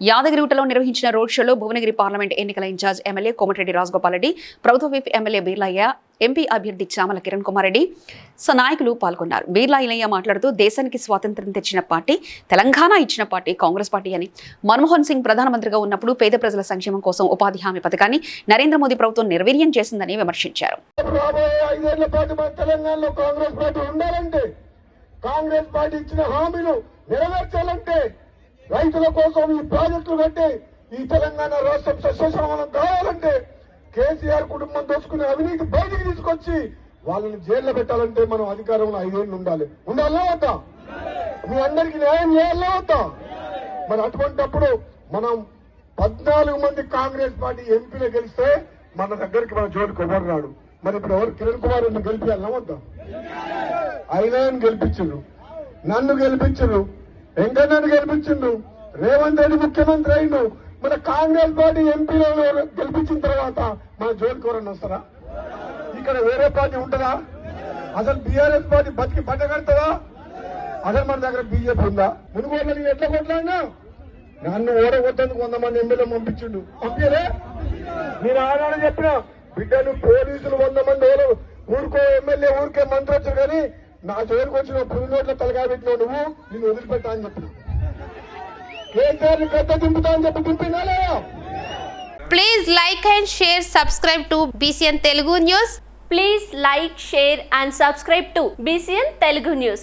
యాదగిరిగుట్టలో నిర్వహించిన రోడ్ షోలో భువనగిరి పార్లమెంట్ ఎన్నికల ఇన్ఛార్జ్ ఎమ్మెల్యే కోమటిరెడ్డి రాజగోపాల్ రెడ్డి ప్రభుత్వ విప్ ఎమ్మెల్యే బీర్లయ్య ఎంపీ అభ్యర్థి చామల కిరణ్ కుమార్ రెడ్డి సో నాయకులు పాల్గొన్నారు. బీర్లా ఇలయ్య మాట్లాడుతూ దేశానికి స్వాతంత్ర్యం తెచ్చిన పార్టీ తెలంగాణ ఇచ్చిన పార్టీ కాంగ్రెస్ పార్టీ అని మన్మోహన్ సింగ్ ప్రధానమంత్రిగా ఉన్నప్పుడు పేద ప్రజల సంక్షేమం కోసం ఉపాధి హామీ పథకాన్ని నరేంద్ర మోదీ ప్రభుత్వం నిర్వీర్యం చేసిందని విమర్శించారు. కాంగ్రెస్ పార్టీ ఇచ్చిన హామీలు నెరవేర్చాలంటే రైతుల కోసం ఈ ప్రాజెక్టులు పెట్టి ఈ తెలంగాణ రాష్ట్రం సస్యశ్రమణం కావాలంటే కేసీఆర్ కుటుంబం దోచుకునే అవినీతి బయటికి తీసుకొచ్చి వాళ్ళని జైల్లో పెట్టాలంటే మనం అధికారంలో ఐదేళ్ళు ఉండాలి. ఉండాలా వద్దా? మీ అందరికి న్యాయం చేయాలా వద్దా? మరి అటువంటప్పుడు మనం పద్నాలుగు మంది కాంగ్రెస్ పార్టీ ఎంపీలు గెలిస్తే మన దగ్గరికి మన జోలికి ఎవరు రాడు. మరి ఇప్పుడు ఎవరు? కిరణ్ కుమార్ రెడ్డిని గెలిపించాలన్నా వద్దా? ఆయన గెలిపించిండు నన్ను గెలిపించిండు వెంకన్నను గెలిపించిండు రేవంత్ రెడ్డి ముఖ్యమంత్రి అయిండు. మన కాంగ్రెస్ పార్టీ ఎంపీలను గెలిపించిన తర్వాత మన జోలికి ఎవరన్నా వస్తారా? ఇక్కడ వేరే పార్టీ ఉంటుందా? అసలు బీఆర్ఎస్ పార్టీ బతికి పట్టగడుతుందా అసలు మన దగ్గర బీజేపీ ఉందా? మునుగోలు నేను ఎట్లా కొట్లాడినా? నన్ను ఓడగొట్టేందుకు వంద మంది ఎమ్మెల్యే పంపించిండు. పంపించలే? నేను ఆనాడు చెప్పిన బిడ్డలు పోలీసులు వంద మంది ఎవరు? ఊరుకో ఎమ్మెల్యే ఊరికే మంత్రి వచ్చారు కానీ నా జోలికి వచ్చిన పులి నోట్ల తలకాయ పెట్టిన నువ్వు నేను వదిలిపెట్టా అని చెప్పినా. కేసీఆర్ గద్ద దింపుతా అని చెప్పి దింపినా లేదా? Please like and share, subscribe to BCN Telugu News. Please like, share and subscribe to BCN Telugu News.